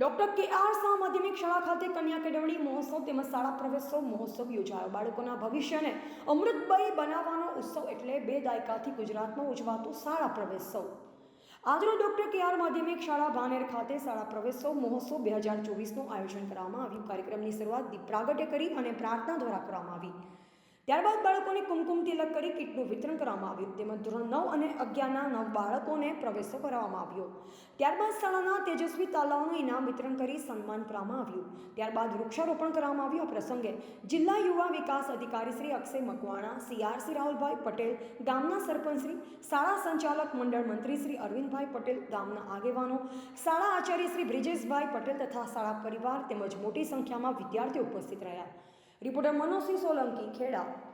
Doctor કે R Shah માધ્યમિક શાળા ખાતે કન્યા કેળવણી મહોત્સવ તેમજ શાળા પ્રવેશોત્સવ મહોત્સવ યોજાયો. બાળકોના ભવિષ્યને અમૃતમય બનાવવાનો ઉત્સવ એટલે બે દાયકાથી ગુજરાતમાં ઉજવાતો શાળા પ્રવેશોત્સવ. આજરોજ ડોક્ટર કે આર માધ્યમિક શાળા ભાનેર ખાતે શાળા પ્રવેશોત્સવ મહોત્સવ બે હજાર ચોવીસનું આયોજન કરવામાં આવ્યું. કાર્યક્રમની શરૂઆત દીપ પ્રાગટ્ય કરી અને પ્રાર્થના દ્વારા કરવામાં આવી. ત્યારબાદ બાળકોને કુમકુમ તિલક કરી કીટનું વિતરણ કરવામાં આવ્યું. તેમજ ધોરણ નવ અને અગિયારના નવ બાળકોને પ્રવેશો કરાવવામાં આવ્યો. ત્યારબાદ શાળાના તેજસ્વી તાલાઓનું ઇનામ વિતરણ કરી સન્માન કરવામાં આવ્યું. ત્યારબાદ વૃક્ષારોપણ કરવામાં આવ્યું. આ પ્રસંગે જિલ્લા યુવા વિકાસ અધિકારી શ્રી અક્ષય મકવાણા, સીઆરસી રાહુલભાઈ પટેલ, ગામના સરપંચશ્રી શાળા સંચાલક મંડળ મંત્રી શ્રી અરવિંદભાઈ પટેલ, ગામના આગેવાનો, શાળા આચાર્ય શ્રી બ્રિજેશભાઈ પટેલ તથા શાળા પરિવાર તેમજ મોટી સંખ્યામાં વિદ્યાર્થીઓ ઉપસ્થિત રહ્યા. રિપોર્ટર મનોજસિંહ સોલંકી ખેડા.